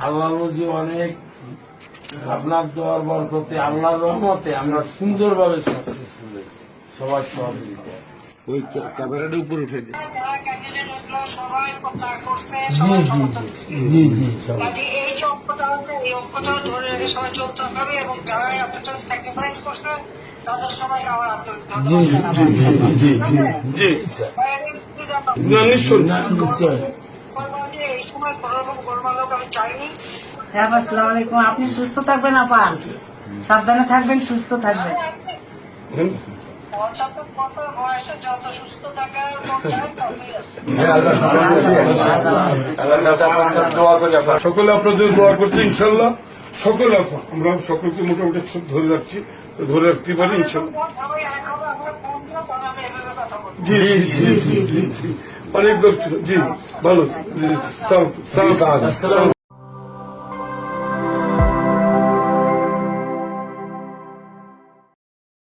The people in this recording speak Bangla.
আল্লাহ রোজি অনেক আপনার দোয়ার বরকতে আল্লাহর রহমতে আমরা সুন্দরভাবে সাকসেসফুল হয়েছি সবার সহযোগিতা ওই ক্যা- ক্যামেরাটা উপরে উঠে করছে জি জি জি জি এই ধরে রেখে সবাই চলতে হবে এবং যারা আপনাদের স্যাক্রিফাইস করছে তাদের সবাইকে আমার আন্তরিক ধন্যবাদ এই সময় কোনো রকম গোলমালক আমি চাইনি। হ্যাঁ আসসালামু আলাইকুম। আপনি সুস্থ থাকবেন আপা? সাবধানে থাকবেন সুস্থ থাকবেন। পঁচাত্তর বছর বয়সে সকলে আপনাদের দোয়া করছে, ইনশাল্লাহ। সকলে, আমরা সকলকে মোটামুটি ধরে রাখছি, ধরে রাখতে পারি, ইনশাল্লাহ। কথা জি জি জি জি। অনেক জি, ভালো।